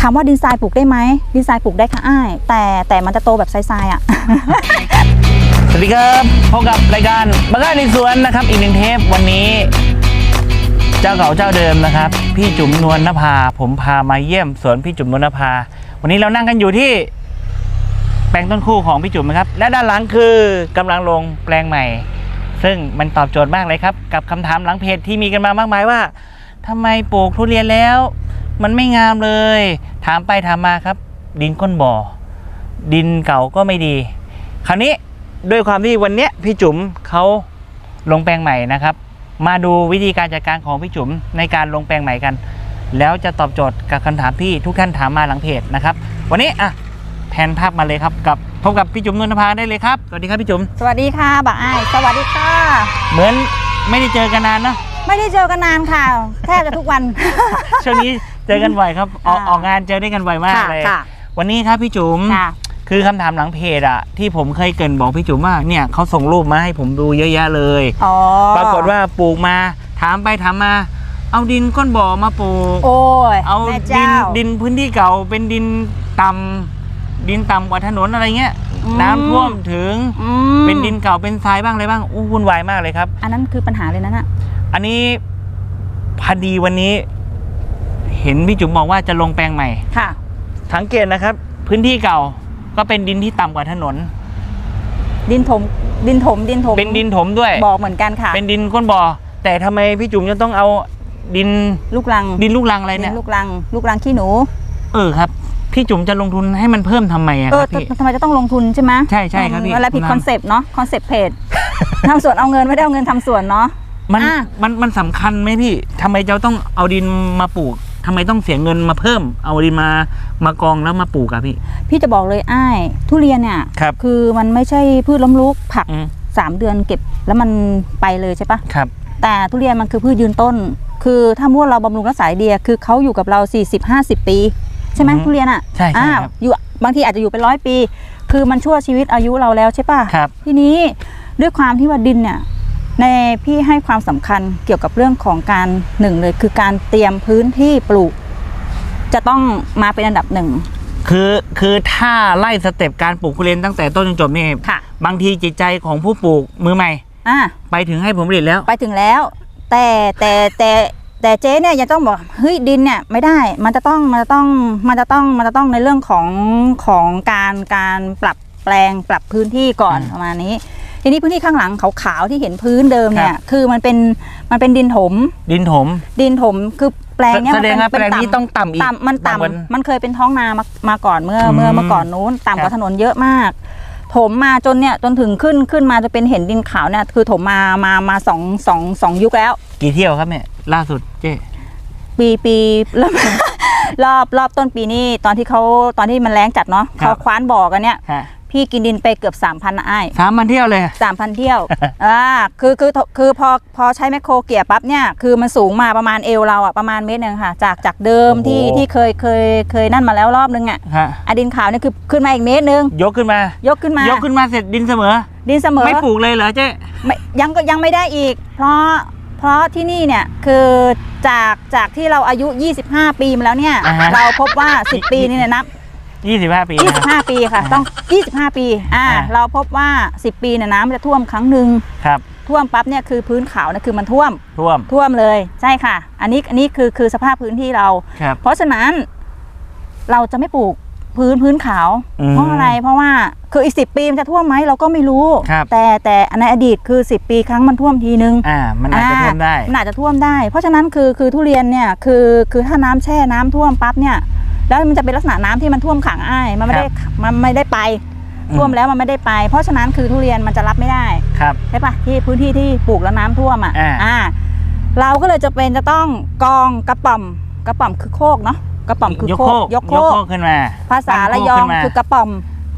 ถามว่าดินทรายปลูกได้ไหมดินทรายปลูกได้ค่ะอ้าย แต่แต่มันจะโตแบบทรายๆอะ สวัสดีครับพบกับรายการบ้านในสวนนะครับ อีกหนึ่งเทปวันนี้ เจ้าเก่าเจ้าเดิมนะครับ พี่จุ๋มนวลนภา ผมพามาเยี่ยมสวนพี่จุ๋มนวลนภา วันนี้เรานั่งกันอยู่ที่ แปลงต้นคู่ของพี่จุ๋มนะครับ และด้านหลังคือกำลังลงแปลงใหม่ ซึ่งมันตอบโจทย์มากเลยครับ กับคำถามหลังเพจที่มีกันมามากมายว่า ทำไมปลูกทุเรียนแล้ว มันไม่งามเลย ถามไปถามมาครับ ดินก้นบ่อ ดินเก่าก็ไม่ดี คราวนี้ด้วยความที่วันเนี้ยพี่จุ๋มเขาลงแปลงใหม่นะครับ มาดูวิธีการจัดการของพี่จุ๋มในการลงแปลงใหม่กัน แล้วจะตอบโจทย์กับคำถามที่ทุกท่านถามมาหลังเพจนะครับ วันนี้อะแผนภาพมาเลยครับกับพบกับพี่จุ๋มนนทภาได้เลยครับสวัสดีครับพี่จุ๋มสวัสดีค่ะบ่าอ้ายสวัสดีค่ะ เหมือนไม่ได้เจอกันนานเนอะ ไม่ได้เจอกันนานค่ะ แทบจะทุกวัน ช่วงนี้เจอกันบ่อยครับออกอ่าออกงานเจอได้กันบ่อยมากค่ะเลยค่ะวันนี้ครับพี่จุ๋มค่ะ คือคำถามหลังเพจอะที่ผมเคยเกรินบอกพี่จุ๋มว่าเนี่ยเขาส่งรูปมาให้ผมดูเยอะแยะเลย อ๋อปรากฏว่าปลูกมาถามไปถามมา เอาดินก้นบ่อมาปลูก โอ้ยเอาแม่ดิเจ้านดินพื้นที่เก่าเป็นดินต่ำดินต่ำกว่าถนนอะไรเงี้ยอืมน้ำท่วมถึงอืมเป็นดินเก่าเป็นทรายบ้างอะไรบ้างอู้วุ่นวายมากเลยครับ อันนั้นคือปัญหาเลยนะน่ะ อันนี้พอดีวันนี้ เห็นพี่จุ๋มบอกว่าจะลงแปลงใหม่ ค่ะ สังเกตนะครับ พื้นที่เก่าก็เป็นดินที่ต่ำกว่าถนน ดินถม ดินถม ดินถมเป็นดินถมด้วย บอกเหมือนกันค่ะ เป็นดินก้นบ่อแต่ทำไมพี่จุ๋มจะต้องเอาดินลูกรัง ดินลูกรังอะไรดิเนี่ยนลูกรัง ลูกรังขี้หนู เออครับ พี่จุ๋มจะลงทุนให้มันเพิ่มทำไมอะเอคอรับพี่ ทำไมจะต้องลงทุนใช่ไหมใช่ใช่ครับพี่ อะไรผิดคุณน้ำคอนเซปต์เนาะ คอนเซปต์เพจ ทำสวนเอาเงินไม่ได้เอาเงินทำสวนเนาะ มันอะ มันมันสำคัญไหมพี่ทำไมจะต้องเอาดินมาปลูกทำไมต้องเสียเงินมาเพิ่ม เอาดินมามากองแล้วมาปลูกอะพี่ พี่จะบอกเลยอ้ายทุเรียนเนี่ยครับคือมันไม่ใช่พืชล้มลุกผักอืมสามเดือนเก็บแล้วมันไปเลยใช่ปะครับ แต่ทุเรียนมันคือพืชยืนต้น คือถ้ามั่วเราบำรุงรักษาดีอะคือเขาอยู่กับเรา 40-50 ปี ใช่ไหมอือฮึทุเรียนอะใช่ใช่อ่าครับ อยู่บางทีอาจจะอยู่เป็นร้อยปี คือมันชั่วชีวิตอายุเราแล้วใช่ปะ ครับ ทีนี้ด้วยความที่ว่าดินเนี่ย ในพี่ให้ความสำคัญเกี่ยวกับเรื่องของการหนึ่งเลยคือการเตรียมพื้นที่ปลูก จะต้องมาเป็นอันดับหนึ่ง คือคือถ้าไล่สเต็ปการปลูกทุเรียนตั้งแต่ต้นจนจบนี่ค่ะ บางทีจิตใจของผู้ปลูกมือใหม่ อ่าไปถึงให้ผลผลิตแล้ว ไปถึงแล้ว แต่แต่แต่แต่เจ๊เนี่ยยังต้องบอกเฮ้ยดินเนี่ยไม่ได้ มันจะต้องมันจะต้องมันจะต้องมันจะต้องในเรื่องของของการการปรับแปลงปรับพื้นที่ก่อนอืมประมาณนี้ ทีนี้พื้นที่ข้างหลังขาวๆที่เห็นพื้นเดิมเนี่คยรับคือมันเป็นมันเป็นดินถม ดินถม ดินถมคือแปลงเนี่ยแสมันดงเป็นว่าแปลงนี้ต่ำต้องต่ำอีกต่ำมันต่ำกว่าต่ำมันเคยเป็นท้องนามามาก่อนเมื่ออืมเมื่อเมื่อก่อนนู้นต่ำกครัว่าบถนนเยอะมาก ถมมาจนเนี่ยจนถึงขึ้นขึ้นมาจะเป็นเห็นดินขาวเนี่ยคือถมมามามาสองสองสองยุคแล้ว กี่เที่ยวครับเนี่ยล่าสุดเจ๊ปีปีรอบรอบรอบต้นปีนี้ตอนที่เขาตอนที่มันแรงจัดเนาะเขาคว้านบ่อกันเนี่ยฮะ พี่กินดินไปเกือบ3,000นะไอ้ายสามพันเที่ยวเลยสามพันเที่ยวอ่าคือคือคือพอพอใช้แมคโครเกียร์ปั๊บเนี่ยคือมันสูงมาประมาณเอวเราอะประมาณเมตรหนึ่งค่ะ จากจากเดิมโอ้โหที่ที่เคยเคยเคยนั่นมาแล้วรอบนึงอะฮะอะดินขาวเนี่ยคือขึ้นมาอีกเมตรหนึงยกขึ้นมายกขึ้นมายกขึ้นมาเสร็จดินเสมอ ดินเสมอไม่ปลูกเลยเหรอเจ๊ไม่ยังก็ยังไม่ได้อีก เพราะเพราะที่นี่เนี่ยคือจากจากที่เราอายุ 25 ปีมาแล้วเนี่ยอ่าฮะเราพบว่า 10 ปีนี่เนี่ยนับ ยี่สิบห้าปีนะ25 ปีค่ะ ต้อง 25 ปี อ่า อ่า เราพบว่า 10 ปีเนี่ยน้ำจะท่วมครั้งหนึ่งครับท่วมปั๊บเนี่ยคือพื้นเขาเนี่ยคือมันท่วมท่วมท่วมเลย ใช่ค่ะ อันนี้อันนี้คือคือสภาพพื้นที่เรา ครับ เพราะฉะนั้นเราจะไม่ปลูกพื้นพื้นขาว อืมเพราะอะไรเพราะว่าคืออีกสิปีมันจะท่วมไหมเราก็ไม่รู้ ครับ แต่แต่ในอดีตคือ 10 ปีครั้งมันท่วมทีนึง อ่า มันอาจจะท่วมได้ มันอาจจะท่วมได้ เพราะฉะนั้นคือคือทุเรียนเนี่ยคือคือถ้าน้ำแช่น้ำท่วมปั๊บเนี่ย แล้วมันจะเป็นลักษณะน้ำที่มันท่วมขังอ้ายมันไม่ได้มันไม่ได้ไปอืมท่วมแล้วมันไม่ได้ไป เพราะฉะนั้นคือทุเรียนมันจะรับไม่ได้ครับใช่ปะที่พื้นที่ที่ปลูกแล้วน้ำท่วมอะอ่าอ่า เราก็เลยจะเป็นจะต้องกองกระป๋อมกระป๋อมคือโคกเนาะกระป๋อมคือยกโคโคกกยกโคยกกโคกขึ้นมา ภาษาตั้ระโคกยองขึ้นมาคือกระป๋อม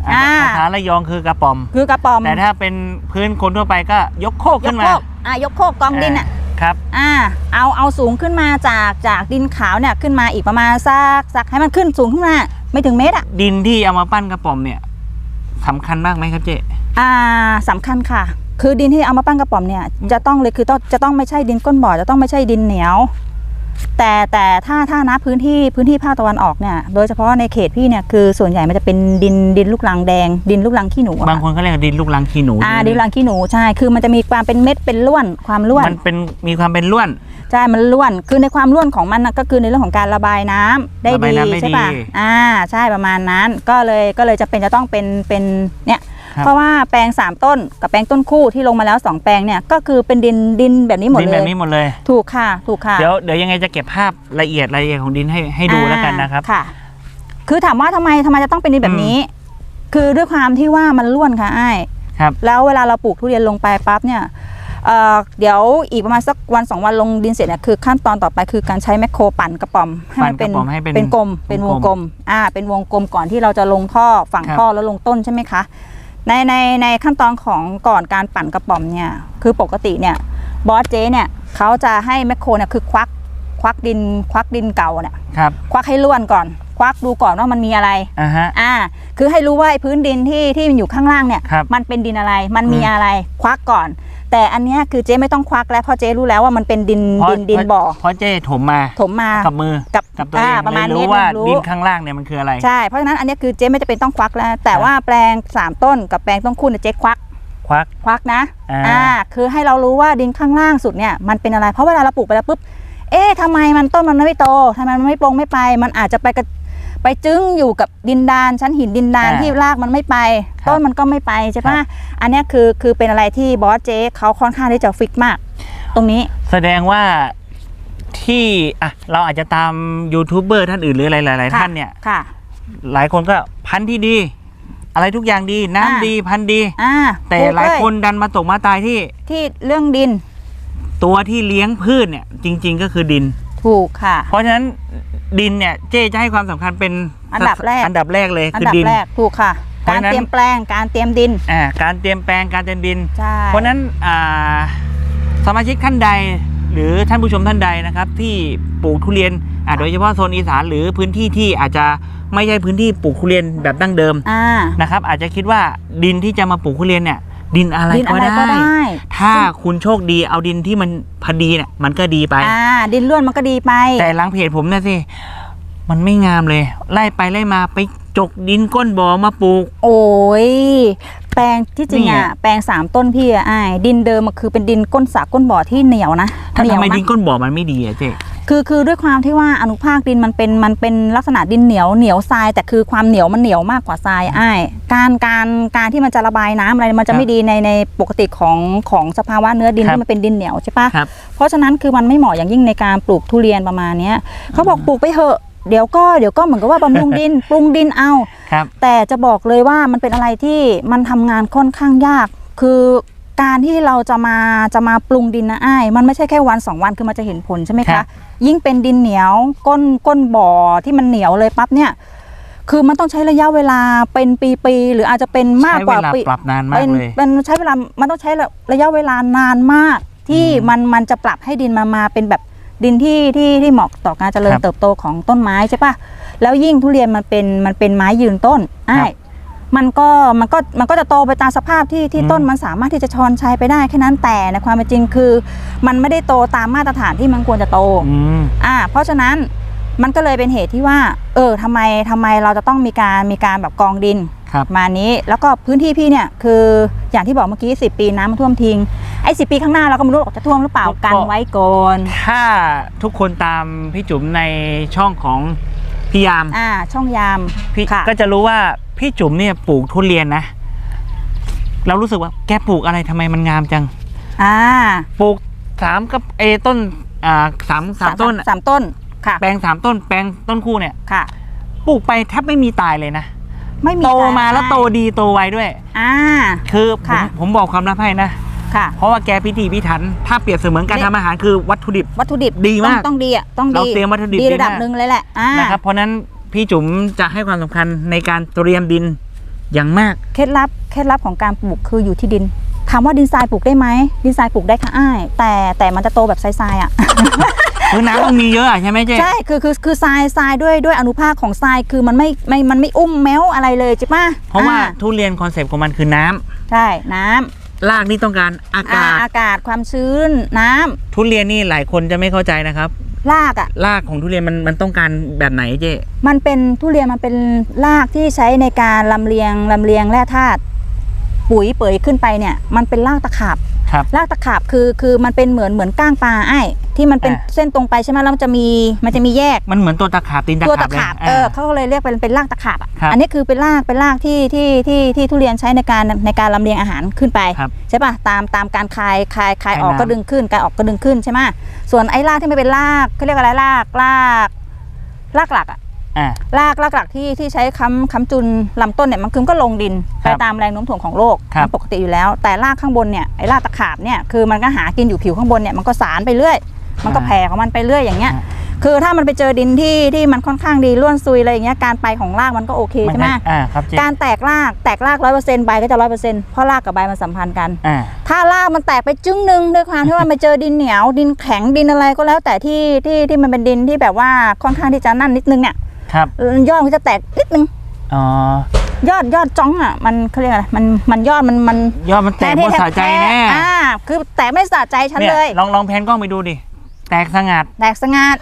อ่าอ่าภาษาระยองคือกระป๋อมคือกระป๋อมแต่ถ้าเป็นพื้นคนทั่วไปก็ยกโคกยขึ้กนโคมากอ่ายกโคกกองดินอะ ครับอ่าเอาเอาสูงขึ้นมาจากจากดินขาวเนี่ยขึ้นมาอีกประมาณสักสักให้มันขึ้นสูงขึ้นมาไม่ถึงเมตรอะดินที่เอามาปั้นกระป๋อมเนี่ยสำคัญมากไหมครับเจ๊อ่าสำคัญค่ะ คือดินที่เอามาปั้นกระป๋อมเนี่ยจะต้องเลยคือต้องจะต้องไม่ใช่ดินก้นบ่อจะต้องไม่ใช่ดินเหนียว แต่แต่ถ้าถ้านับพื้นที่พื้นที่ภาคตะวันออกเนี่ยโดยเฉพาะในเขตพี่เนี่ยคือส่วนใหญ่มันจะเป็นดินดินลูกรังแดง ดินลูกรังขี้หนูอะบางคนเขาเรียกว่าดินลูกรังขี้หนูอ่าดินลูกรังขี้หนูใช่คือมันจะมีความเป็นเม็ดเป็นล้วนความล้วนมันเป็นมีความเป็นล้วนใช่มันล้วนคือในความล้วนของมันน่ะก็คือในเรื่องของการระบายน้ำได้ระบายดีน้ำได้ใช่ป่ะดีอ่าใช่ประมาณนั้นก็เลยก็เลยจะเป็นจะต้องเป็นเป็นเนี่ยครับ เพราะว่าแปลง 3 ต้นกับแปลงต้นคู่ที่ลงมาแล้ว 2 แปลงเนี่ยก็คือเป็นดินดินแบบนี้หมดดินเลแบบย นี้หมดเลย ถูกค่ะถูกค่ะเดี๋ยวเดี๋ยวยังไงจะเก็บภาพละเอียดรายละเอียดของดินให้ให้ดูอ่าแล้วกันนะครับค่ะ คือถามว่าทำไมทำไมจะต้องเป็นดินแบบนี้ คือด้วยความที่ว่ามันล้วนค่ะไอ้าย ครับ แล้วเวลาเราปลูกทุเรียนลงไปปั๊บเนี่ยเอ่อเดี๋ยวอีกประมาณสักวันสองวันลงดินเสร็จเนี่ยคือขั้นตอนต่อไปคือการใช้แมคโครปั่นกระป๋อมให้มันเป็นปั่นกระป๋อมให้เป็นเป็นกลมเป็นวงวงกกลลมมอ่าเป็นวงกลมก่อนที่เราจะลงท่อฝังครับ ท่อแล้วลงต้นใช่ไหมคะ ในในในขั้นตอนของก่อนการปั่นกระป๋อมเนี่ยคือปกติเนี่ยบอสเจเนี่ยเขาจะให้แมคโครเนี่ยคือควักควักดินควักดินเก่าเนี่ยครับควักให้ล้วนก่อน ควักดูก่อนว่ามันมีอะไรอ่าฮะอ่า คือให้รู้ว่าไอ้พื้นดินที่ที่มันอยู่ข้างล่างเนี่ยครับมันเป็นดินอะไร มันมีอืมอะไร ควักก่อน แต่อันเนี้ยคือเจ๊ไม่ต้องควักแล้วเพราะเจ๊รู้แล้วว่ามันเป็นดินเพราะดินดินบ่อเพราะเจ้ถมมาถมมา กับมือกับกับตัวเองอ่าประมาณเลยนี้รู้ว่ารู้ ดินข้างล่างเนี่ยมันคืออะไร ใช่เพราะฉะนั้นอันเนี้ยคือเจ๊ไม่จะเป็นต้องควักแล้ว แต่ว่าแปลงสามต้นกับแปลงต้นคู่เนี่ยเจ๊ควักควัก ควักนะอ่า คือให้เรารู้ว่าดินข้างล่างสุดเนี่ยมันเป็นอะไรเพราะเวลาเราปลูกไปแล้วปุ๊บเอ๊ะทำไมมันต้นมันไม่โตทำไมมันไม่โปร่งไม่ไป มันอาจจะไปกระ ไปจึ้งอยู่กับดินดานชั้นหินดินดานอ่าที่รากมันไม่ไป ครับต้นมันก็ไม่ไปใช่ครัปะบอันเนี้ยคือคือเป็นอะไรที่บอสเจ๊เขาค่อนข้างที่จะฟิกมาก ตรงนี้ แสดงว่าที่อะเราอาจจะตามยูทูบเบอร์ท่านอื่นหรืออะไรหลาย ๆ ค่ะ ท่านเนี่ย ค่ะ หลายคนก็พันธุ์ที่ดี อะไรทุกอย่างดีน้ำอ่าดีพันธุ์ดี อ่าแต่ถูกหลายเคนดันมาตกมาตายที่ที่เรื่องดินตัวที่เลี้ยงพืชเนี่ยจริง ๆ ก็คือดิน ถูกค่ะ เพราะฉะนั้น ดินเนี่ยเจ๊จะให้ความสำคัญเป็นอันดับแรก อันดับแรกเลยอันคือดับดินแรกถูกค่ะเพราะการฉะนั้นเตรียมแปลงการเตรียมดินอ่าการเตรียมแปลงการเตรียมดินใช่เพราะฉะนั้นอ่าสมาชิกท่านใดหรือท่านผู้ชมท่านใดนะครับ ที่ปลูกทุเรียนอ่าโดยเฉพาะโซนอีสานหรือพื้นที่ที่อาจจะไม่ใช่พื้นที่ปลูกทุเรียนแบบดั้งเดิมอ่านะครับอาจจะคิดว่าดินที่จะมาปลูกทุเรียนเนี่ย ดินอะไรดินก็อะไรได้ ก็ได้ถ้าคุณโชคดีเอาดินที่มันพอดีเนี่ยมันก็ดีไป อ่าดินล้วนมันก็ดีไป แต่หลังเพจผมเนี่ยสิ มันไม่งามเลย ไล่ไปไล่มาไปจกดินก้นบ่อมาปลูก โอ้ย แปลงที่จริงนี่อะอะแปลงสามต้นพี่อะอ้ายดินเดิมมันคือเป็นดินก้นสระก้นบ่อที่เหนียวนะถ้าเหนีทำยวไมนะ ดินก้นบ่อมันไม่ดีอะเจ๊ คือคือด้วยความที่ว่าอนุภาคดินมันเป็นมันเป็นลักษณะดินเหนียวเหนียวทรายแต่คือความเหนียวมันเหนียวมากกว่าทรายอ้ายการการการที่มันจะระบายน้ำอะไรมันจะไม่ดีในในปกติของของสภาวะเนื้อดินที่มันเป็นดินเหนียวใช่ปะครับ เพราะฉะนั้นคือมันไม่เหมาะอย่างยิ่งในการปลูกทุเรียนประมาณเนี้ยเขาบอกปลูกไปเถอะ เดี๋ยวก็เดี๋ยวก็เหมือนกับว่าบำรุงดิน ปรุงดินเอา ครับ แต่จะบอกเลยว่ามันเป็นอะไรที่มันทำงานค่อนข้างยาก คือการที่เราจะมาจะมาปรุงดินนะอ้าย มันไม่ใช่แค่วันสองวันคือมันจะเห็นผลใช่ไหมครัคะ บ ยิ่งเป็นดินเหนียวก้นก้นบ่อที่มันเหนียวเลยปั๊บเนี่ย คือมันต้องใช้ระยะเวลาเป็นปีๆหรืออาจจะเป็นมากใช้กว่าเวลาปี ปรับนานมากเป็นเลย เป็นใช้เวลา มันต้องใช้ระยะเวลานานมาก ที่อืม มันมันจะปรับให้ดินมามาเป็นแบบ ดินที่ที่ที่เหมาะต่อการเจริญครับเติบโตของต้นไม้ใช่ปะแล้วยิ่งทุเรียนมันเป็นมันเป็นไม้ยืนต้นอ้าครัยบมันก็มันก็มันก็จะโตไปตามสภาพที่ที่อืม ต้นมันสามารถที่จะชอนชัยไปได้แค่นั้นแต่ในความเป็นจริงคือ มันไม่ได้โตตามมาตรฐานที่มันควรจะโต อืม อ่าเพราะฉะนั้นมันก็เลยเป็นเหตุที่ว่า เออทำไมทำไมเราจะต้องมีการมีการแบบกองดิน ครับมานี้แล้วก็พื้นที่พี่เนี่ยคืออย่างที่บอกเมื่อกี้10 ปีน้ำมันท่วมทิ้งไอ้สิปีข้างหน้าเราก็ไม่รู้หรอกจะท่วมหรือเปล่าก็กันไว้ก่อนถ้าทุกคนตามพี่จุ๋มในช่องของพี่ยามอ่าช่องยามพี่ค่ะก็จะรู้ว่าพี่จุ๋มเนี่ยปลูกทุเรียนนะ เรารู้สึกว่าแกปลูกอะไรทำไมมันงามจัง อ่า ปลูกสามกับเอต้นอ่าสามสามต้นอะสามต้นค่ะ แปลงสามต้นแปลงต้นคู่เนี่ยค่ะ ปลูกไปแทบไม่มีตายเลยนะ ไม่มีโตการมาแล้วให้โตดีโตไวด้วย อ่า คือผมค่ะ ผมบอกความลับให้นะ ค่ะ เพราะว่าแกพิถีพิถัน ถ้าเปรียบเสมือนการนี่ ทำอาหารคือวัตถุดิบ วัตถุดิบดีมากต้องต้องดีอะต้องดีเราเตรียมวัตถุดิบดีดีระดับมาก หนึ่งเลยแหละอ่านะครับ เพราะฉะนั้นพี่จุ๋มจะให้ความสำคัญในการเตรียมดินอย่างมาก เคล็ดลับเคล็ดลับของการปลูกคืออยู่ที่ดินถามว่าดินทรายปลูกได้ไหมดินทรายปลูกได้ค่ะอ้ายแต่แต่มันจะโตแบบทรายๆอะ คือน้ำต้องมีเยอะอะใช่ไหมเจ๊ ใช่คือคือคือทรายทรายด้วยด้วยอนุภาคของทรายคือมันไม่ไม่มันไม่อุ้มแมวอะไรเลยใช่ปะเพราะว่าอ่ทุเรียนคอนเซปต์ของมันคือน้ำใช่น้ำรากนี่ต้องการอาอ่ากาศ อากาศความชื้นน้ำทุเรียนนี่หลายคนจะไม่เข้าใจนะครับ รากอะ รากของทุเรียนมันมันต้องการแบบไหนเจ๊ มันเป็นทุเรียนมันเป็นรากที่ใช้ในการลำเลียงลำเลียงแร่ธาตุปุ๋ยเปยขึ้นไปเนี่ย มันเป็นรากตะขาบ ครับรากตะขาบคือคือมันเป็นเหมือนเหมือนก้างปลาไอ้ที่มันเป็นอ่าเส้นตรงไปใช่ไหมแล้วมันจะมีมันจะมีแยกมันเหมือนตัวตะขาบตีนตะตัวขาตะบเลยขาบเออเขาก็เลยเรียกเป็นเป็นรากตะขาบอะครับอันนี้คือเป็นรากเป็นรากที่ที่ที่ที่ทุเรียนใช้ในการในการลำเลียงอาหารขึ้นไปครับใช่ป่ะตามตามการคายคายคายคายออกน้ำก็ดึงขึ้นคายออกก็ดึงขึ้นใช่ไหมส่วนไอ้รากที่ไม่เป็นรากเขาเรียกอะไรรากรากรากหลักอะอ่า รากรากหลักที่ที่ใช้ค้ำค้ำจุนลำต้นเนี่ยมันคือก็ลงดินครัไปบตามแรงโน้มถ่วงของโลกครับมันปกติอยู่แล้ว แต่รากข้างบนเนี่ยไอ้รากตะขาบเนี่ยคือมันก็หากินอยู่ผิวข้างบนเนี่ยมันก็สารไปเรื่อย มันก็แผ่ของมันไปเรื่อยอย่างเงี้ยอ่าคือถ้ามันไปเจอดินที่ที่มันค่อนข้างดีร่วนซุยอะไรอย่างเงี้ยการไปของรากมันก็โอเคมันใช่ไหมก็อ่าครับเจ๊การแตกรากแตกรากร้อยเปอร์เซ็นต์ใบก็จะร้อยเปอร์เซ็นต์เพราะรากกับใบมันสัมพันธ์กันอ่าถ้ารากมันแตกไปจึ้งหนึ่งด้วยความที่ว่ามันเจอดินเหนียวดินแข็งดินอะไรก็แล้วแต่ที่ที่ที่มันเป็นดินที่แบบว่าค่อนข้างที่จะนั่นนิดนึงเนี่ย ครับยอดมันจะแตกนิดนึงอ๋อยอดยอดจ้องอะมันเขาเรียกอะไรมันมันยอดมันมันยอดมันแตกบนสะใจแน่อ่าคือแตกไม่สะใจฉันเนี่ยเลยลองลองแพนกล้องไปดูดิแตกสงัดแตกสงัด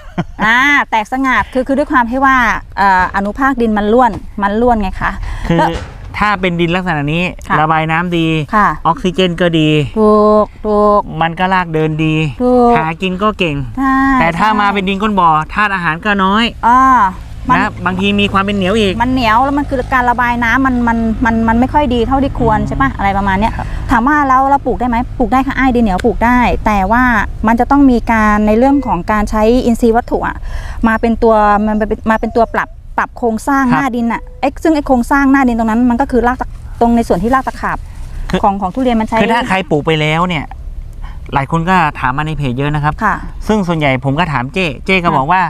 อ่าแตกสงัดคือคือด้วยความที่ว่าเอ่ออนุภาคดินมันล้วนมันล้วนไงคะคือแล้วถ้าเป็นดินลักษณะนี้ค่ะระบายน้ำดีค่ะออกซิเจนก็ดีถูกถูกมันก็ลากเดินดีถูกหากินก็เก่งใช่แต่ถ้าใช่มาเป็นดินก้นบ่อธาตุอาหารก็น้อยอ่า มัน นะบางทีมีความเป็นเหนียวอีก มันเหนียวแล้วมันคือการระบายน้ำมันมันมันมันไม่ค่อยดีเท่าที่ควรใช่ปะอะไรประมาณเนี้ยครับ ถามว่าเราเราปลูกได้ไหมปลูกได้ค่ะไอ้ายดินเหนียวปลูกได้ แต่ว่ามันจะต้องมีการในเรื่องของการใช้อินทรีย์วัตถุอะมาเป็นตัวมันเป็นมาเป็นตัวปรับปรับโครงสร้างครับ หน้าดินอะไอ้ซึ่งไอ้โครงสร้างหน้าดินตรงนั้นมันก็คือรากตะตรงในส่วนที่รากตะขาบคือของของทุเรียนมันใช้คือถ้าใครปลูกไปแล้วเนี่ย หลายคนก็ถามมาในเพจเยอะนะครับ ค่ะ ซึ่งส่วนใหญ่ผมก็ถามเจ้ เจ้ก็ค่ะบอกว่า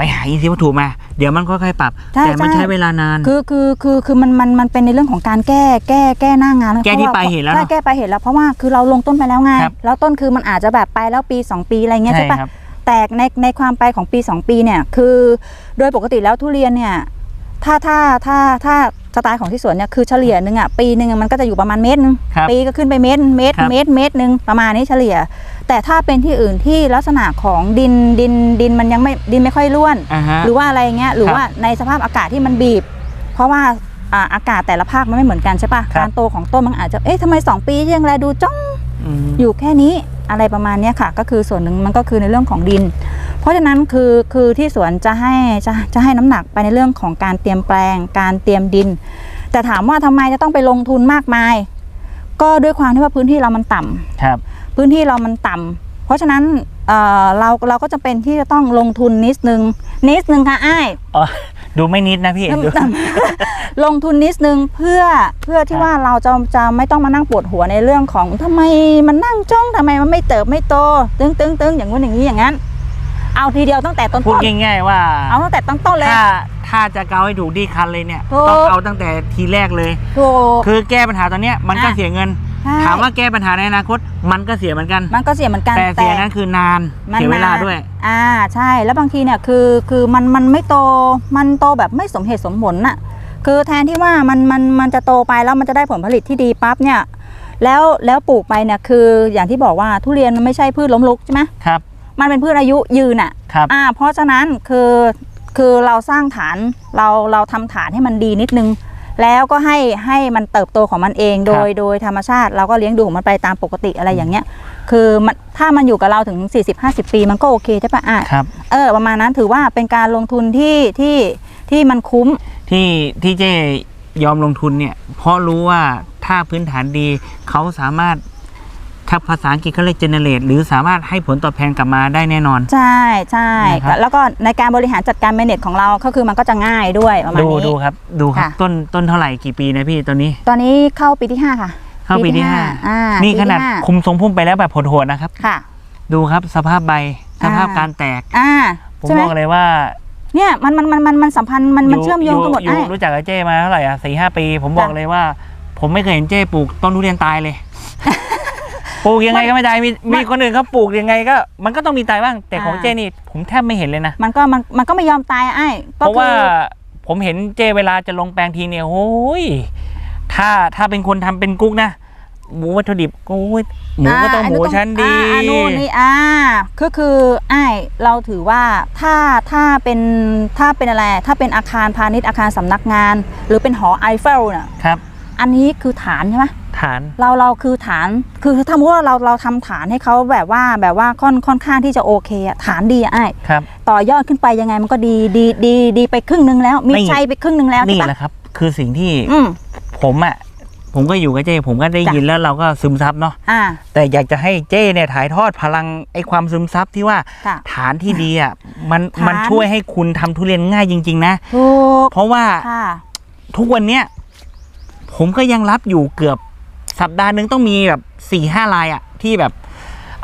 ไปหาอินทรีย์วัตถุมา เดี๋ยวมันค่อยๆปรับ ใช่แต่มันใช่ ใช้เวลานาน คือคือคือคือมันมันมันเป็นในเรื่องของการแก้แก้แก้หน้างานแก้ที่พราะาปลายเหตุแล้วเนอะใช่แก้ปลายเหตุแล้วเพราะว่าคือเราลงต้นไปแล้วไงครับ แล้วต้นคือมันอาจจะแบบไปแล้วปี 2 ปีอะไรเงี้ยใช่ใช่ปะ ครับ แต่ในในความไปของปี 2 ปีเนี่ยคือ โดยปกติแล้วทุเรียนเนี่ย ถ้าถ้าถ้าถ้าสไตล์ของที่สวนเนี่ยคือเฉลี่ยหนึ่งอะปีหนึ่งอะมันก็จะอยู่ประมาณเมตรนึงครับปีก็ขึ้นไปเมตรเมตรครับ เมตรเมตรหนึ่งประมาณนี้เฉลี่ย แต่ถ้าเป็นที่อื่นที่ลักษณะของดินดินดินมันยังไม่ดินไม่ค่อยร่วน อ่าฮะ หรือว่าอะไรเงี้ยหรือครับว่าในสภาพอากาศที่มันบีบ เพราะว่าอ่าอากาศแต่ละภาคมันไม่เหมือนกันใช่ปะครับ การโตของต้นมันอาจจะเอ๊ะทำไมสองปียังแลดูจ้องอืมอยู่แค่นี้ อะไรประมาณเนี้ยค่ะ ก็คือส่วนหนึ่งมันก็คือในเรื่องของดิน เพราะฉะนั้นคือคือที่สวนจะให้จะจะให้น้ำหนักไปในเรื่องของการเตรียมแปลง การเตรียมดิน แต่ถามว่าทำไมจะต้องไปลงทุนมากมาย ก็ด้วยความที่ว่าพื้นที่เรามันต่ำครับ พื้นที่เรามันต่ำเพราะฉะนั้นเอ่อเราเราก็จะเป็นที่จะต้องลงทุนนิดนึงนิดนึงค่ะอ้ายอ๋อ ดูไม่นิดนะพี่ดู ลงทุนนิดนึงเพื่อเพื่อที่ครับว่าเราจะจะไม่ต้องมานั่งปวดหัวในเรื่องของทำไมมันนั่งจ้องทำไมมันไม่เติบไม่โต ตึงตึงตึงอย่างนู้นอย่างนี้อย่างนั้น เอาทีเดียวตั้งแต่ต้นพูดต้นง่ายๆว่า เอาตั้งแต่ต้นต้นเลย ถ้าถ้าจะเกาให้ถูกที่คันเลยเนี่ยถูกต้องเอาตั้งแต่ทีแรกเลยถูกคือแก้ปัญหาตอนเนี้ยมันก็อะเสียเงิน ใช่ ถามว่าแก้ปัญหาในอนาคต มันก็เสียเหมือนกัน มันก็เสียเหมือนกันแต่เสียนั้นคือนานมันเสียเวลานนด้วย อ่าใช่แล้วบางทีเนี่ยคือคือมันมันไม่โตมันโตแบบไม่สมเหตุสมผลน่ะคือแทนที่ว่ามันมันมันจะโตไปแล้วมันจะได้ผลผลิตที่ดีปั๊บเนี่ยแล้วแล้วปลูกไปเนี่ยคืออย่างที่บอกว่าทุเรียนมันไม่ใช่พืชล้มลุกใช่ไหมครับ มันเป็นพืชอายุยืนอะ ครับ อ่าเพราะฉะนั้นคือคือเราสร้างฐานเราเราทำฐานให้มันดีนิดนึง แล้วก็ให้ให้มันเติบโตของมันเองโดยโดยธรรมชาติเราก็เลี้ยงดูของมันไปตามปกติอะไรอย่างเงี้ย คือมันถ้ามันอยู่กับเราถึง 40-50 ปีมันก็โอเคใช่ปะอะครับเออประมาณนั้นถือว่าเป็นการลงทุนที่ที่ที่มันคุ้มที่ที่เจยอมลงทุนเนี่ยเพราะรู้ว่าถ้าพื้นฐานดีเขาสามารถ ถ้าภาษาอังกฤษเขาเรียก generate หรือสามารถให้ผลตอบแทนกลับมาได้แน่นอน ใช่ใช่นะครับ แล้วก็ในการบริหารจัดการ manage ของเราก็คือมันก็จะง่ายด้วยประมาณดูนี้ ดูครับดูครับ ค่ะ ต้นต้นเท่าไหร่กี่ปีนะพี่ตอนนี้ ตอนนี้เข้าปีที่ 5 ค่ะเข้าปีที่ห้าอ่านี่ปีขที่นาดห้คุมทรงพุ่มไปแล้วแบบโหดๆนะครับ ค่ะ ดูครับสภาพใบสภาพอ่า การแตก อ่าผมใช่ไหบมอกเลยว่าเนี่ยมันมันมันมันมันสัมพันธ์มันมันเชื่อมโยงกันหมดอยู่ไอ้ รู้จักกับเจ้มาเท่าไหร่อะสี่ห้าปี ผมบอกจ้ะเลยว่า ผมไม่เคยเห็นเจ้ปลูกต้นทุเรียนตายเลย ปลูกยังไงก็ไม่ตายมีมีคนอื่นเขาปลูกยังไงก็ มันก็ต้องมีตายบ้าง แต่ของเจ้นี่ผมแทบไม่เห็นเลยนะมันก็มันมันก็ไม่ยอมตายไอ้เพก็ราะคืว่าอผมเห็นเจ้เวลาจะลงแปลงทีเนี่ยโอ้ยถ้าถ้าเป็นคนทำเป็นกุ๊กนะหมูวัตถุดิบโอ้ยหมูก็ต้องาหมูชั้นดีอ่าอ่านู่นนี่อ่าก็คือไอ้ายเราถือว่าถ้าถ้าเป็นถ้าเป็นอะไร ถ้าเป็นอาคารพาณิชย์อาคารสำนักงาน หรือเป็นหอไอเฟลเนี่ยครับ อันนี้คือฐานใช่ไหมฐานเราเราคือฐานคือถ้าสมมติว่าเราเราทำฐานให้เขาแบบว่าแบบว่าค่อนค่อนข้างที่จะโอเคอะฐานดีอะไอ้ายครับ ต่อยอดขึ้นไปยังไงมันก็ดีดีดีดีไปครึ่งนึงแล้ว มีนี่ ชัยไปครึ่งนึงแล้วนี่ใช่แหปะละครับ คือสิ่งที่อืม ผมอะผมก็อยู่กับเจ้ผมก็ได้จ้ะยินแล้วเราก็ซึมซับเนาะอ่า แต่อยากจะให้เจ้เนี่ยถ่ายทอดพลังไอ้ความซึมซับที่ว่าค่ะฐานที่ดีอะมันฐาน มันช่วยให้คุณทำทุเรียนง่ายจริง ๆ นะ ถูกเพราะว่าค่ะ ทุกวันเนี้ย ผมก็ยังรับอยู่เกือบสัปดาห์หนึงต้องมีแบบสี่ห้าลายอะที่แบบ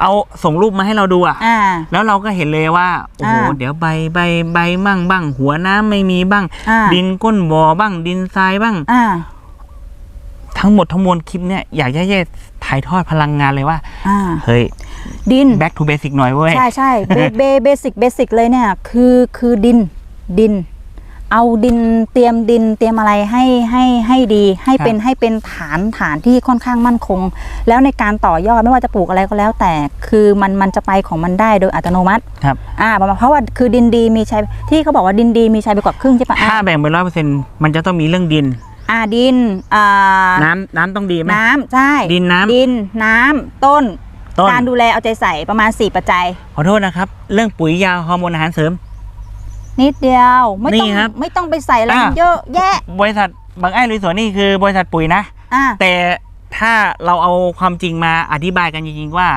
เอาส่งรูปมาให้เราดูอะอ่า แล้วเราก็เห็นเลยว่าโอ้โหอ่าเดี๋ยวใบใบใบมั่งบ้าง หัวน้ำไม่มีบ้าง อ่า ดินก้นบ่อบ้าง ดินทรายบ้าง อ่า ทั้งหมดทั้งมวลคลิปเนี่ยอยากจะให้ถ่ายทอดพลังงานเลยว่าอ่า เฮ้ย ดิน back to basic หน่อยเว้ย ใช่ใช่เบเบเบสิกเบสิกเลยเนี่ย คือคือดินดิน เอาดินเตรียมดินเตรียมอะไรให้ให้ให้ดี ให้เป็นครับให้เป็นฐานฐานที่ค่อนข้างมั่นคง แล้วในการต่อยอดไม่ว่าจะปลูกอะไรก็แล้ว แต่คือมันมันจะไปของมันได้โดยอัตโนมัติครับอ่าประมาณเพราะว่าคือดินดีมีชัยที่เขาบอกว่าดินดีมีชัยไปกว่าครึ่งใช่ปะถ้าอ่าแบ่งเป็นร้อยเปอร์เซ็นต์มันจะต้องมีเรื่องดินอ่าดินอ่าน้ำน้ำต้องดีไหมน้ำใช่ดินน้ำดินน้ำต้นต้นการดูแลเอาใจใส่ประมาณ 4 ปัจจัย ขอโทษนะครับ เรื่องปุ๋ยยาฮอร์โมนอาหารเสริม นิดเดียวไม่ต้องนี่ครับไม่ต้องไปใส่อะไรอ่าเยอะแยะ บริษัทบางไอ้ลุยสวนนี่คือบริษัทปุ๋ยนะ อ่าแต่ถ้าเราเอาความจริงมาอธิบายกันจริงๆว่า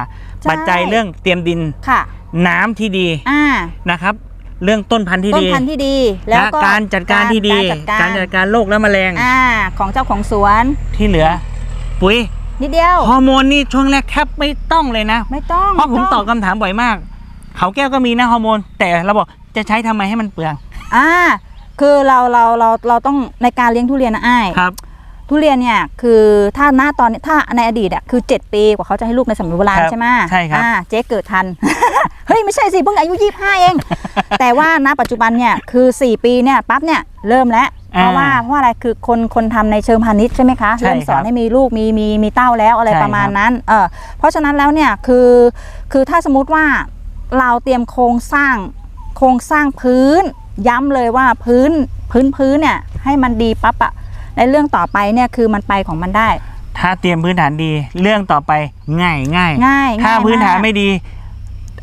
ใช่ ปัจจัยเรื่องเตรียมดินค่ะน้ำที่ดีอ่านะครับ เรื่องต้นพันธุ์ที่ต้นดีพันธุ์ที่ดีแล้วก็นะการจัดการที่ดี การจัดการจัดการโรคและแมลงอ่าของเจ้าของสวน ที่เหลือ ปุ๋ยนิดเดียว ฮอร์โมนนี่ช่วงแรกแทบไม่ต้องเลยนะ ไม่ต้องเพราะผมไงตอบคำถามบ่อยมาก เขาแก้วก็มีนะฮอร์โมน แต่เราบอก จะใช้ทำไมให้มันเปลือง อ่า คือเราเราเราเราต้องในการเลี้ยงทุเรียนนะอ้ายครับ ทุเรียนเนี่ยคือถ้าหน้าตอนนี้ถ้าในอดีตอะคือ 7 ปีกว่าเขาจะให้ลูกในสมัยโบราณครับใช่ไหมใช่ครับอ่าเจ๊เกิดทัน เฮ้ย ไม่ใช่สิเพิ่งอายุ25เอง แต่ว่าณปัจจุบันเนี่ยคือ 4 ปีเนี่ยปั๊บเนี่ยเริ่มแล้วเพราะว่าเพราะว่าอะไรคือคนคนทำในเชิงพาณิชย์ใช่ไหมคะใช่เริ่มสอครันบให้มีลูกมีมีมีเต้าแล้วอะไรใช่ประมาณครับนั้นเออเพราะฉะนั้นแล้วเนี่ยคือคือถ้าสมมติว่าเราเตรียมโครงสร้าง โครงสร้างพื้น ย้ำเลยว่าพื้นพื้นพื้นเนี่ยให้มันดีปั๊บอะในเรื่องต่อไปเนี่ยคือมันไปของมันได้ ถ้าเตรียมพื้นฐานดีเรื่องต่อไปง่ายง่ายง่ายถ้าง่ายพื้นฐานมากไม่ดี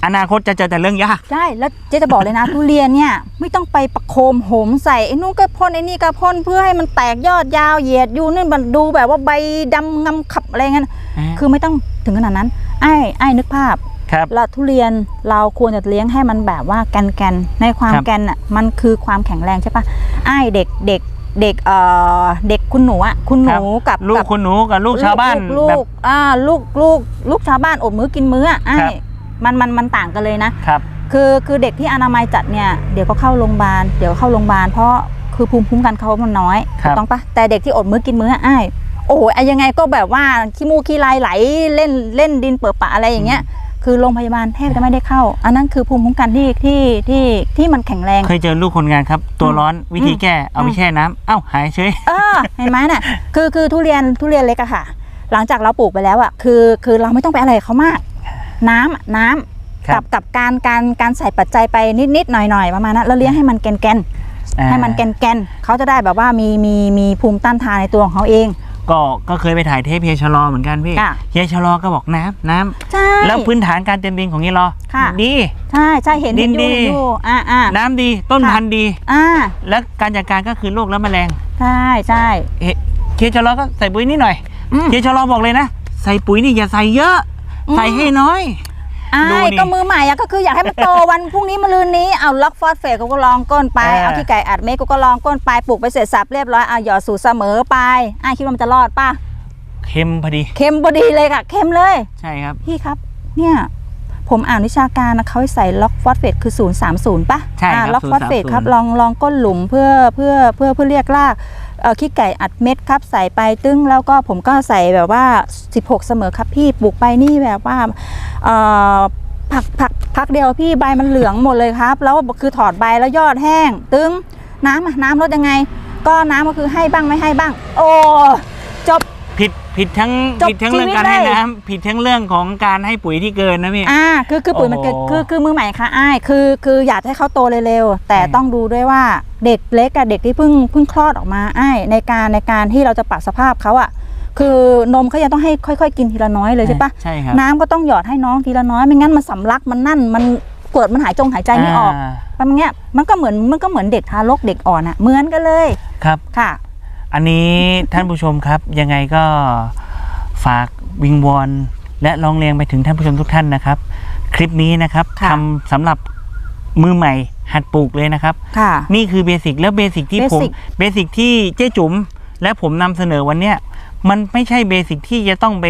อนาคตจะเจอแต่เรื่องยากใช่แล้วเจ๊จะบอกเลยนะ ทุเรียนเนี่ยไม่ต้องไปประโคมโหมใส่ไอ้นู้นก็พ่นไอ้นี่ก็พ่นเพื่อให้มันแตกยอดยาวเหยียดอยู่นี่มันดูแบบว่าใบดำงำขับอะไรเงี้ยคือไม่ต้องถึงขนาดนั้นไอ้ไอ้นึกภาพ ครับละทุเรียนเราควรจะเลี้ยงให้มันแบบว่าแกนแกนๆในความครับแกนอะมันคือความแข็งแรงใช่ปะไอ้เด็กเด็กเด็กเอ่อเด็กคุณหนูอะคุณหนูกับลูกกับคุณหนูกับลูกชาวบ้านลูกแบบลูกอ่าลูกลูกลูกชาวบ้านอดมื้อกินมื้ออะไอ้ครับมันมันมันต่างกันเลยนะครับคือคือเด็กที่อนามัยจัดเนี่ยเดี๋ยวก็เข้าโรงพยาบาลเดี๋ยวเข้าโรงพยาบาลเพราะคือภูมิคุ้มกันเขามันน้อยครับถูกต้องปะแต่เด็กที่อดมื้อกินมื้ออะอ้ายโอ้โหไอ้ยังไงก็แบบว่าขี้มูกขี้ลายไหลเล่นเล่นดินเปิดปะอะไรอย่างเงี้ย คือโรงพยาบาลแทบจะไม่ได้เข้า อันนั้นคือภูมิคุ้มกันที่ที่ที่ที่มันแข็งแรง เคยเจอลูกคนงานครับ ตัวร้อนวิธีแก้เอาไปอืมแช่น้ำเอ้าหายเฉยเออเห็นไหมน่ะคือคือทุเรียนทุเรียนเล็กอะค่ะ หลังจากเราปลูกไปแล้วอะคือคือเราไม่ต้องไปอะไรกับเขามาก น้ำอะน้ำครักับบกับการการการใส่ปัจจัยไปนิดนิดๆหน่อยหน่อยๆประมาณนั้นแล้วเลี้ยงให้มันแกนแกนๆอ่าให้มันแกนแกนๆเขาจะได้แบบว่ามีมีมีภูมิต้านทานในตัวของเขาเอง ก็ก็เคยไปถ่ายเทปเฮียชะลอเหมือนกันพี่ค่ะเฮียชะลอก็บอกน้ำน้ำใช่แล้วพื้นฐานการเตรียมดินของเฮียรอค่ะ ดี ใช่ใช่เห็นเห็นอดิยู่นดีเห็นอยู่อ่าอ่าน้ำดีต้นค่ะพันธุ์ดี อ่าและการจัดการก็คือโรคและแมลงใช่ใช่เอ๊ะเฮียชะลอก็ใส่ปุ๋ยนิดหน่อยอืม เฮียชะลอบอกเลยนะ ใส่ปุ๋ยนี่อย่าใส่เยอะอืมใส่ให้น้อย อ่าดูดิก็มือใหม่อะก็คืออยากให้มันโต วันพรุ่งนี้มะรืนนี้เอาล็อกฟอสเฟตก็ลองก้นไปเออเอาขี้ไก่อัดเม็ดก็ลองก้นไปปลูกไปเสร็จสับเรียบร้อยเอาหยอดสูตรเสมอไปอ่าคิดว่ามันจะรอดป่ะเค็มพอดีเค็มพอดีเลยค่ะเค็มเลย ใช่ครับ พี่ครับ เนี่ย ผมอ่านวิชาการนะเขาให้ใส่ล็อกฟอสเฟตคือ 030ป่ะใช่ครับอ่าล็อกฟอสเฟต030 ครับ ลองลองก้นหลุมเพื่อเพื่อเพื่อเพื่อเรียกรากเอ่อขี้ไก่อัดเม็ดครับ ใส่ไปตึ้งแล้วก็ผมก็ใส่แบบว่า 16 เสมอครับพี่ปลูกไปนี่แบบว่าเอ่อ ผักผักพักเดียวพี่ใบมันเหลืองหมดเลยครับ แล้วคือถอดใบแล้วยอดแห้ง ตึ้งน้ำอะน้ำลดยังไง ก็น้ำก็คือให้บ้างไม่ให้บ้าง โอ้จบผิดผิดทั้งจบผิดทั้งเรื่องการชีวิตให้เลยน้ำผิดทั้งเรื่องของการให้ปุ๋ยที่เกินนะพี่อ่าคือคือปุ๋ยมันเกิดโอ้โหคือคือมือใหม่ค่ะอ้ายคือคืออยากให้เขาโตเร็วๆแต่อืมต้องดูด้วยว่าเด็กเล็กกับเด็กที่เพิ่งเพิ่งคลอดออกมาอ้ายในการในการที่เราจะปรับสภาพเขาอะ คือนมเขายังต้องให้ค่อย ๆ กินทีละน้อยเลยใช่ปะใช่ครับน้ำก็ต้องหยอดให้น้องทีละน้อยไม่งั้นมันสำลักมันนั่นมันเกิดมันหายจงหายใจไม่ออกาประมาณเนี้ยมันก็เหมือนมันก็เหมือนเด็กทารกเด็กอ่อนอะเหมือนกันเลยครับ ค่ะ อันนี้ท่านผู้ชมครับยังไงก็ฝากวิงวอนและร้องเรียนไปถึงท่านผู้ชมทุกท่านนะครับ คลิปนี้นะครับค่ะ ทำสำหรับมือใหม่หัดปลูกเลยนะครับ ค่ะ นี่คือเบสิกแล้วเบสิกที่ผม Basic เบสิกที่เจ๊จุ๋มและผมนำเสนอวันเนี้ย มันไม่ใช่เบสิกที่จะต้องไป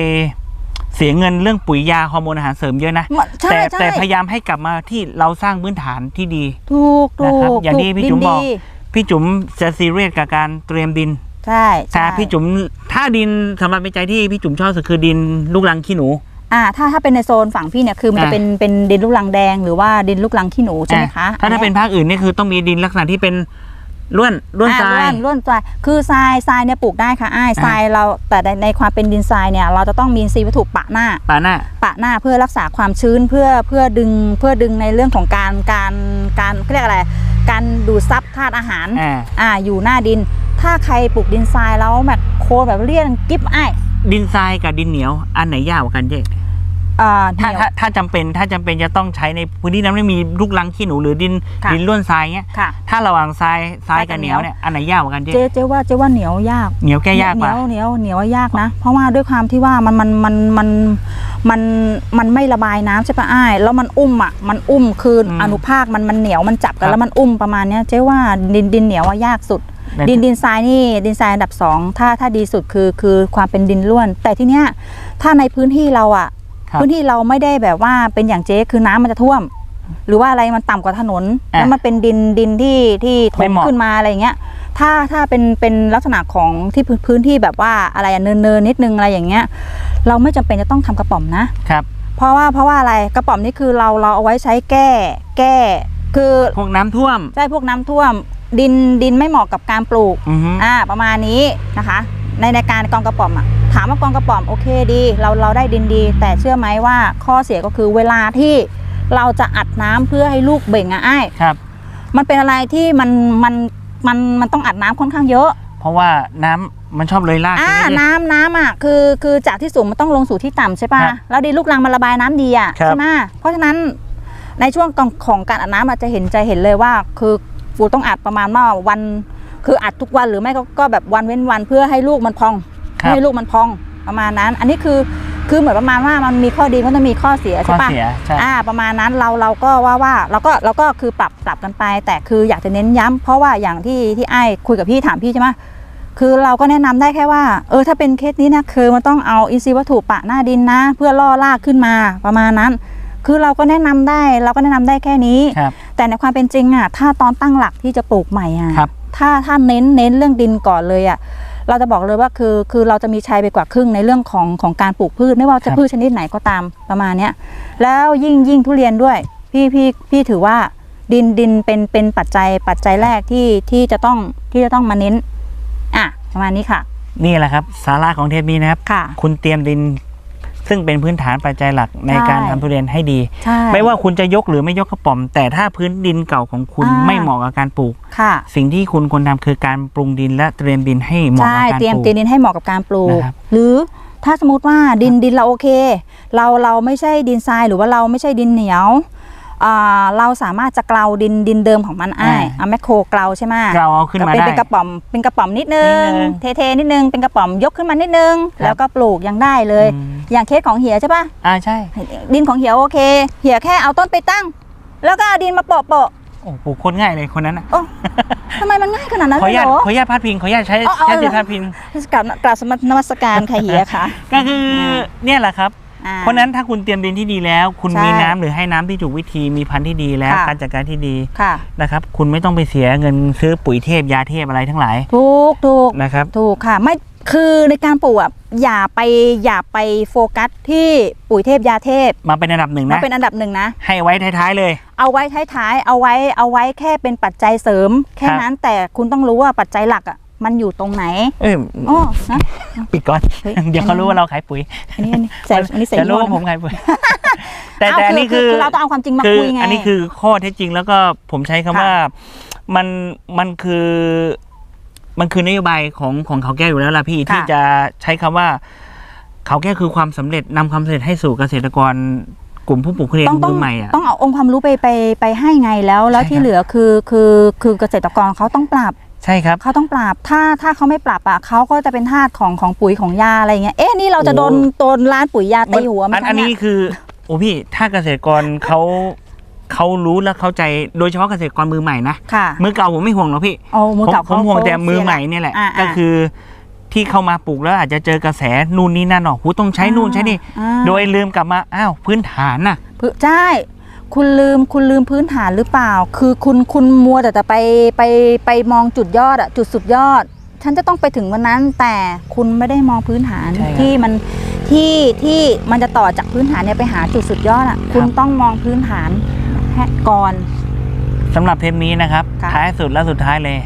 เสียเงินเรื่องปุ๋ยยาฮอร์โมนอาหารเสริมเยอะนะ ใช่แต่ใช่แต่พยายามให้กลับมาที่เราสร้างพื้นฐานที่ดีถูกถูนะครับกอย่างที่ถูพี่จุ๋มดินบอก ดีพี่จุ๋มจะซีเรียสกับการเตรียมดินใช่ใช่แต่พี่จุ๋มถ้าดินสำหรับในใจที่พี่จุ๋มชอบสุดคือดินลูกรังขี้หนู อ่าถ้าถ้าเป็นในโซนฝั่งพี่เนี่ยคือมันจะอะเป็นเป็นดินลูกลังแดง หรือว่าดินลูกลังขี้หนูใช่ไหมคะ ถ้าถ้าเป็นภาคอื่นนี่คือต้องมีดินลักษณะที่เป็น ล้วนล้วนอ่าทรายล้วนล้วนทรายคือทรายทรายเนี่ยปลูกได้ค่ะอ้ายอะทรายเราแต่ในในความเป็นดินทรายเนี่ยเราจะต้องมีอินทรีย์วัตถุปะหน้าป่าหน้า ปะหน้าเพื่อรักษาความชื้นเพื่อเพื่อดึงเพื่อดึงในเรื่องของการการการเขาเรียกอะไร การดูดซับธาตุอาหารอ่า อ่าอยู่หน้าดิน ถ้าใครปลูกดินทรายแล้วแบบโคนแบบเลี่ยนกิ๊บอ้ายดินทรายกับดินเหนียว อันไหนยากกว่ากันเจ๊ อ่าถ้าเดี๋ยวถ้าถ้าจำเป็นถ้าจำเป็นจะต้องใช้ในพื้นที่นั้นไม่มีลูกรังขี้หนูหรือดินค่ะดินล้วนทรายเงี้ยค่ะ ถ้าระหว่างทรายทรายทรายกักับบเหเหนีนียยววเนี่ยอันไหนยากกว่ากันเจ๊เจ๊เจ๊ว่าเจ๊ว่าเหนียวยาก เหนียวแก้ยากกว่า เหนียวเหนียวเหนียวยากนะ เพราะว่าด้วยความที่ว่ามันมันมันมันมันมันไม่ระบายน้ำใช่ปะอ้ายแล้วมันอุ้มอะมันอุ้มคืออมอนุภาคมันมันเหนียวมันจับกัครันบแล้วมันอุ้มประมาณเนี้ยเจ๊ว่าดินดินเหนียวว่ายากสุดในดินดินทรายนี่ดินทรายอันดับสองถ้าถ้าดีสุดคือคือความเป็นดินล้วน แต่ทีเนี้ยถ้าในพื้นที่เราอะครับ พื้นที่เราไม่ได้แบบว่าเป็นอย่างเจ๊คือน้ำมันจะท่วม หรือว่าอะไรมันต่ำกว่าถนนอะแล้วมันเป็นดินดินที่ที่ถไม่มเหมาะขึ้นมาอะไรอย่างเงี้ย ถ้าถ้าเป็นเป็นลักษณะของที่พื้นพื้นที่แบบว่าอะไรอะเนินเนินๆนิดนึงอะไรอย่างเงี้ย เราไม่จำเป็นจะต้องทำกระป๋อมนะครับ เพราะว่าเพราะว่าอะไรกระป๋อมนี่คือเราเราเอาไว้ใช้แก้แก้ คือพวกน้ำท่วมใช่พวกน้ำท่วมดินดินไม่เหมาะกับการปลูกอือฮึอ่าประมาณนี้นะคะ ในในการกองกระป๋อมอะถามว่ากองกระป๋อมโอเคดี เราเราได้ดินดี แต่เชื่อไหมว่าข้อเสียก็คือเวลาที่เราจะอัดน้ำเพื่อให้ลูกเบ่งอะอ้ายครับ มันเป็นอะไรที่มันมันมันมันต้องอัดน้ำค่อนข้างเยอะ เพราะว่าน้ำมันชอบเลยลากอ่าใช่ไหมเจ๊น้ำน้ำอะคือคือจากที่สูงมันต้องลงสู่ที่ต่ำใช่ปะครับแล้วดินลูกรังมันระบายน้ำดีอะครับใช่ไหมเพราะฉะนั้นในช่วงของของการอัดน้ำอาจจะเห็นใจเห็นเลยว่า คือกูต้องอัดประมาณว่าวัน คืออัดทุกวันหรือไม่ก็ก็แบบวันเว้นวันเพื่อให้ลูกมันพอง ครับให้ลูกมันพองประมาณนั้น อันนี้คือคือเหมือนประมาณว่ามันมีข้อดีก็ต้องมีข้อเสียข้อใช่ปะ เสียใช่ อ่าประมาณนั้นเราเราก็ว่าว่าเราก็เราก็คือปรับปรับกันไป แต่คืออยากจะเน้นย้ำเพราะว่าอย่างที่ที่ไอ้ายคุยกับพี่ถามพี่ใช่ไหมคือเราก็แนะนำได้แค่ว่า เออถ้าเป็นเคสนี้นะคือมันต้องเอาอินทรีย์วัตถุปะหน้าดินนะ เพื่อล่อรากขึ้นมาประมาณนั้น คือเราก็แนะนำได้เราก็แนะนำได้แค่นี้ ครับแต่ในความเป็นจริงอะถ้าตอนตั้งหลักที่จะปลูกใหม่อะครับ ถ้าถ้าเน้นเน้นเรื่องดินก่อนเลยอะเราจะบอกเลยว่าคือคือเราจะมีชัยไปกว่าครึ่งในเรื่องของของการปลูกพืช ไม่ว่าครัจะบพืชชนิดไหนก็ตามประมาณเนี้ยแล้วยิ่งยิ่งทุเรียนด้วยพี่พี่พี่ถือว่าดินดินเป็นเป็นปัจจัยปัจจัยแรกที่ที่จะต้องที่จะต้องมาเน้น อะประมาณนี้ค่ะ นี่แหละครับ สาระของเทปนี้นะครับค่ะคุณเตรียมดิน ซึ่งเป็นพื้นฐานปัจจัยหลักในใช่การทำทุเรียนให้ดีใช่ไม่ว่าคุณจะยกหรือไม่ยกกระป๋อม แต่ถ้าพื้นดินเก่าของคุณอ่าไม่เหมาะกับการปลูกค่ะสิ่งที่คุณควรทำคือการปรุงดินและเตรียมดินให้เหมาะใช่กับการเตรียมปลูกเตรียมดินให้เหมาะกับการปลูกนะครับหรือถ้าสมมติว่าดินดินเราโอเค เราเราไม่ใช่ดินทรายหรือว่าเราไม่ใช่ดินเหนียวอ่า เราสามารถจะเกลาดินดินเดิมของมันอ้ายเอาแมคโครเกลาใช่ไหมเราเอาขึ้นมาเป็นได้เป็นกระป๋อมเป็นกระป๋อมนิดนึงนิดนึง เทๆนิดนึงเป็นกระป๋อมยกขึ้นมานิดนึงครับแล้วก็ปลูกยังได้เลยอืมอย่างเคสของเหียใช่ปะอ่าใช่ ดินของเหียโอเค เหียแค่เอาต้นไปตั้ง แล้วก็เอาดินมาโปะโปะโอ้ปลูกโคนง่ายเลยคนนั้นน่ะโอ้ทำไมมันง่ายขนาดนั้นขอเลอยนุญาตเหรอขออนุญาตพาดพิงขออนุญาตใช้เอาเอาใช้สิทเอาธิ์พาดพิงกราบกราบสนมัสการค่ะเหียค่ะ ก็คือเนี่ยแหละครับอ่ เพราะฉะนั้นถ้าคุณเตรียมดินที่ดีแล้ว คุณใช่มีน้ำหรือให้น้ำที่ถูกวิธีมีพันธุ์ที่ดีแล้วค่ะการจัดการที่ดีค่ะนะครับ คุณไม่ต้องไปเสียเงินซื้อปุ๋ยเทพยาเทพอะไรทั้งหลายถูกถูกนะครับถูกค่ะไม่คือในการปลูกอะอย่าไปอย่าไปโฟกัสที่ปุ๋ยเทพยาเทพ มาเป็นอันดับหนึ่งมานะเป็นอันดับหนึ่งนะ ให้ไว้ท้ายๆเลย เอาไว้ท้ายๆเอาไว้เอาไว้แค่เป็นปัจจัยเสริม แค่ครับนั้นแต่คุณต้องรู้ว่าปัจจัยหลักอะ มันอยู่ตรงไหน เอ้ยโอ้นะปิดก่อนเฮ้ยเดี๋ยวเขารู้ว่าเราขายปุ๋ย อันนี้อันนี้ใส่อันนี้ใส่จะรู้ยี่ห้อว่าผมขายปุ๋ย แต่เาแต่อันนี้คือเราต้องเอาความจริงมาคือคุยไง อันนี้คือข้อเท็จจริงแล้วก็ผมใช้คำค่ะว่ามันมันคือมันคือนโยบายของของเขาแก้วอยู่แล้วล่ะพี่ค่ะที่จะใช้คำว่า เขาแก้วคือความสำเร็จนำความสำเร็จให้สู่เกษตรกรกลุ่มผู้ปลูกทุเรียนต้องต้มืองอใหม่อะต้องเอาองค์ความรู้ไปไปไปให้ไงแล้ว แล้วใช่ที่ครับเหลือคือคือคือเกษตรกรเขาต้องปรับ ใช่ครับเขาต้องปรับถ้าถ้าเขาไม่ปรับอะเขาก็จะเป็นทาสของของปุ๋ยของยาอะไรเงี้ยเอ๊ะนี่เราจะโดนโอ้โดนร้านปุ๋ยยาตีหัวไหมอันคะอันนี้เนี่ยคือโอ้พี่ถ้าเกษตรกรเขาเขารู้และเข้าใจโดยเฉพาะเกษตรกรมือใหม่นะค่ะมือเก่าผมไม่ห่วงหรอกพี่โอ้มือผมเก่าผมห่วงแต่เขามือใหม่เสียละเนี่ยแหละอ่าก็อ่าคือที่เข้ามาปลูกแล้วอาจจะเจอกระแสนู่นนี่นั่นหรอกหูต้องใช้นู่นใช้นี่อ่าโดยลืมกลับมาอ้าวพื้นฐานน่ะพื้นใช่ คุณลืมคุณลืมพื้นฐานหรือเปล่า คือคุณคุณมัวแต่จะไปไปไปมองจุดยอดอะจุดสุดยอด ฉันจะต้องไปถึงวันนั้น แต่คุณไม่ได้มองพื้นฐานใช่ครับที่มันที่ที่มันจะต่อจากพื้นฐานเนี่ยไปหาจุดสุดยอดอะคุณต้องมองพื้นฐานให้ก่อน สำหรับเทปนี้นะครับ ค่ะ ท้ายสุดและสุดท้ายเลย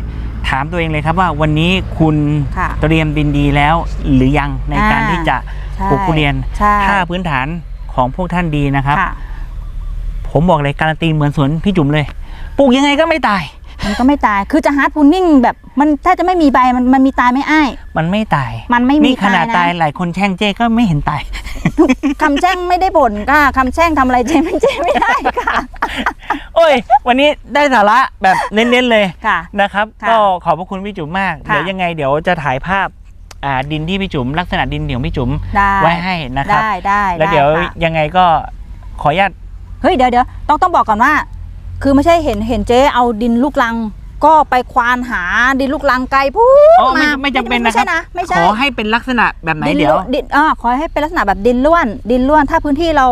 ถามตัวเองเลยครับว่าวันนี้คุณค่ะ เตรียมดินดีแล้วหรือยังในการอ่า ที่จะใช่ปลูกทุเรียน ใช่ถ้าพื้นฐานของพวกท่านดีนะครับ ค่ะ ผมบอกเลยการันตีเหมือนสวนพี่จุ๋มเลยปลูกยังไงก็ไม่ตาย มันก็ไม่ตาย คือจะฮาร์ดพูนนิ่งแบบมันถ้าจะไม่มีใบมันมันมีตายไม่อ้าย มันไม่ตาย มันไม่มีนี่ขนาดตายนะตายหลายคนแช่งเจ้ก็ไม่เห็นตายคำแช่งไม่ได้บ่นค่ะคำแช่งทำอะไรเจไม่เจไม่ได้ค่ะ โอ้ย วันนี้ได้สาระแบบเน้นๆเลยค่ะนะครับค่ะก็ขอบพระคุณพี่จุ๋มมากค่ะเดี๋ยวยังไงเดี๋ยวจะถ่ายภาพอ่าดินที่พี่จุ๋มลักษณะดินของพี่จุ๋มได้ไว้ให้นะครับ ได้ได้แล้วเดี๋ยวค่ะยังไงก็ขออนุญาต เฮ้ยเดี๋ยวเดี๋ยวต้องต้องบอกก่อนว่า คือไม่ใช่เห็นเห็นเจ๊เอาดินลูกลัง ก็ไปควานหาดินลูกลังไกลพูดอ๋อไม่มาไม่จำเป็นไม่นะครัใช่บนะไม่ขใช่อให้เป็นลักษณะแบบไหนดินเดี๋ยวล้นดินอ่าขอให้เป็นลักษณะแบบดินล้วน ดินล้วน ถ้าพื้นที่เรา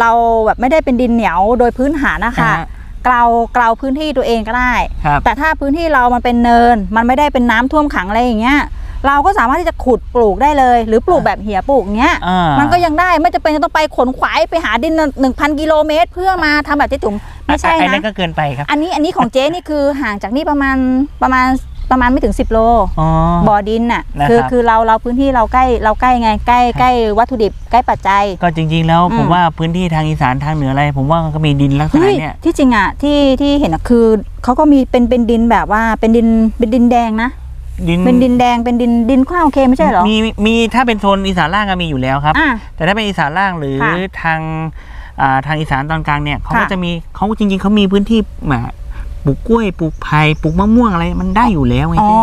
เราแบบไม่ได้เป็นดินเหนียวโดยพื้นฐานนะคะอ่าฮะ เกลาเกลาพื้นที่ตัวเองก็ได้ ครับ แต่ถ้าพื้นที่เรามันเป็นเนิน มันไม่ได้เป็นน้ำท่วมขังอะไรอย่างเงี้ย เราก็สามารถที่จะขุดปลูกได้เลย หรือปลูกแบบเหี่ยปลูกเงี้ยอ่ามันก็ยังได้ไม่จำเป็นจะต้องไปขนขวายไปหาดินหนึ่งพันกิโลเมตร เพื่อมาทำแบบเจ๊จุ๋มไม่ใช่อันนะนั้นก็เกินไปครับอันนี้อันนี้ของเจ๊นี่คือห่างจากนี่ประมาณประมาณประมาณไม่ถึง 10 โล อ๋อ บ่อดินน่ะนะครับ คือคือเราเราพื้นที่เราใกล้เราใกล้ไงใกล้ใกล้วัตถุดิบใกล้ปัจจัย ก็จริง ๆ แล้วอืม ผมว่าพื้นที่ทางอีสานทางเหนืออะไร ผมว่ามันก็มีดินลักษณะเฮ้ยเนี่ยที่จริงอะที่ที่เห็นอะคือเขาก็มีเป็นเป็นดินแบบว่าเป็นดินเป็นดินแดงนะ ดินเป็นดินแดงเป็นดินดินข้าวโอเคไม่ใช่เหรอ มีมีถ้าเป็นโซนอีสานล่างก็มีอยู่แล้วครับอะแต่ถ้าเป็นอีสานล่างหรือค่ะทางอ่าทางอีสานตอนกลางเนี่ยเขาก็ค่ะจะมีเขาจริง ๆเขามีพื้นที่แหมปลูกกล้วยปลูกไผ่ปลูกมะม่วงอะไรมันได้อยู่แล้วไงอ๋อพี่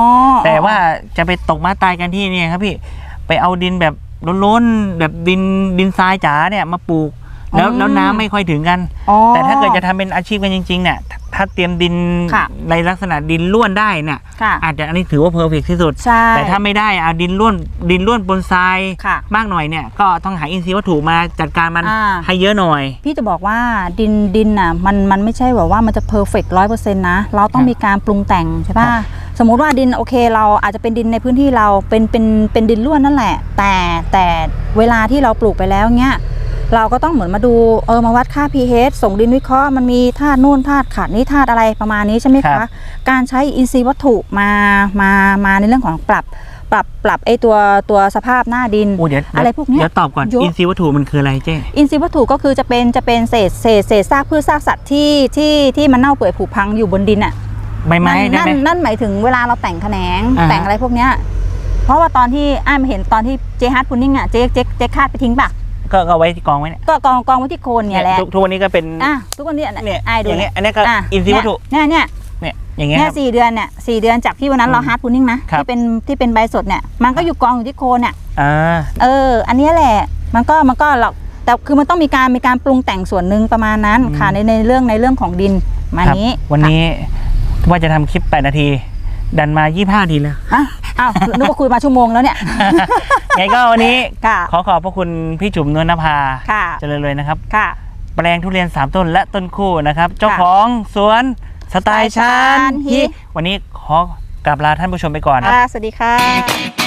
แต่ว่าจะไปตกมาตายกันที่เนี่ยครับพี่ไปเอาดินแบบล้นๆแบบดินดินทรายจ๋าเนี่ยมาปลูก แล้วอืมแล้วน้ำไม่ค่อยถึงกัน อ๋อ แต่ถ้าเกิดจะทำเป็นอาชีพกันจริงๆเนี่ยถ้าถ้าเตรียมดินค่ะ ในลักษณะดินล้วนได้เนี่ยค่ะ อาจจะอันนี้ถือว่าเพอร์เฟกที่สุด ใช่ แต่ถ้าไม่ได้เอาดินล้วนดินล้วนบนทรายค่ะมากหน่อยเนี่ยก็ต้องหาอินทรีย์วัตถุมาจัดการมันอ่า ให้เยอะหน่อย พี่จะบอกว่าดินดินน่ะมันมันไม่ใช่แบบว่ามันจะเพอร์เฟกต์ร้อยเปอร์เซ็นต์นะ เราต้องครับมีการปรุงแต่งใช่ครัป่ะบสมมุติว่าดินโอเค เราอาจจะเป็นดินในพื้นที่เราเป็นเป็นเป็นดินล้วนนั่นแหละ แต่แต่เวลาที่เราปลูกไปแล้วเนี้ย เราก็ต้องเหมือนมาดูเออมาวัดค่า pH ส่งดินวิเคราะห์มันมีธาตุนู่นธาตุขาดนี้ธาตุอะไรประมาณนี้ใช่ไหมครัคะบการใช้อินทรีย์วัตถุมามามาในเรื่องของปรับปรับปรับไอตัวตัวสภาพหน้าดินโอ้เดี๋ยวอะไรพวกเนี้ยเดี๋ยวตอบก่อนเยอะอินทรีย์วัตถุมันคืออะไรเจ๊อินทรีย์วัตถุก็คือจะเป็นจะเป็นเศษเศษเศษซากพืชซากสัตว์ที่ที่ที่มันเน่าเปื่อยผุพังอยู่บนดินอะใบไม้นั่นได้นั่นไหมนั่นหมายถึงเวลาเราแต่งแขนงอ่าฮะแต่งอะไรพวกเนี้ยเพราะว่าตอนที่อ้ายมาเห็นตอนที่เจฮาร์ดพุนนิ่งอะเจเจเจคาดไปทิ้งปะ ก็ก็เอาไว้ที่กองไว้เนี่ยก็กองกองไว้ที่โคนเนี่ยแหละทุกทุกวันนี้ก็เป็นอะทุกคนเนี่ยเนี่ยอ้ายดูอย่างเงี้เนี่ยยอันนี้ก็อะอินทรีย์วัตถุเนี่ยเนี่ยเนี่ยอย่างเงี้ยเนี่ยครับสี่เดือนเนี่ยสี่เดือนจากที่วันนั้นเราอืมฮาร์ดพุนนิ่งนะครับที่เป็นที่เป็นใบสดเนี่ยมันก็อยู่กองอยู่ที่โคนเนี่ยอ่าเออ อันเนี้ยแหละมันก็มันก็เราแต่คือมันต้องมีการมีการปรุงแต่งส่วนหนึ่งประมาณนั้นอืมค่ะในในเรื่องในเรื่องของดินมาครับนี้ วันนี้ว่าจะทำคลิป 8 นาที ดันมา 25นาทีแล้ว อะอ้าวนึกว่าคุยมาชั่วโมงแล้วเนี่ย ไงก็วันนี้ ค่ะขอขอบพระคุณพี่จุ๋มนวลนภาค่ะ เจริญเลยนะครับ ค่ะ แปลงทุเรียน 3 ต้นและต้นคู่นะครับ เจ้าของสวนสไตล์ชานสไตล์ชาญฮิฮิ วันนี้ขอกลับลาท่านผู้ชมไปก่อนครับค่ะ สวัสดีค่ะ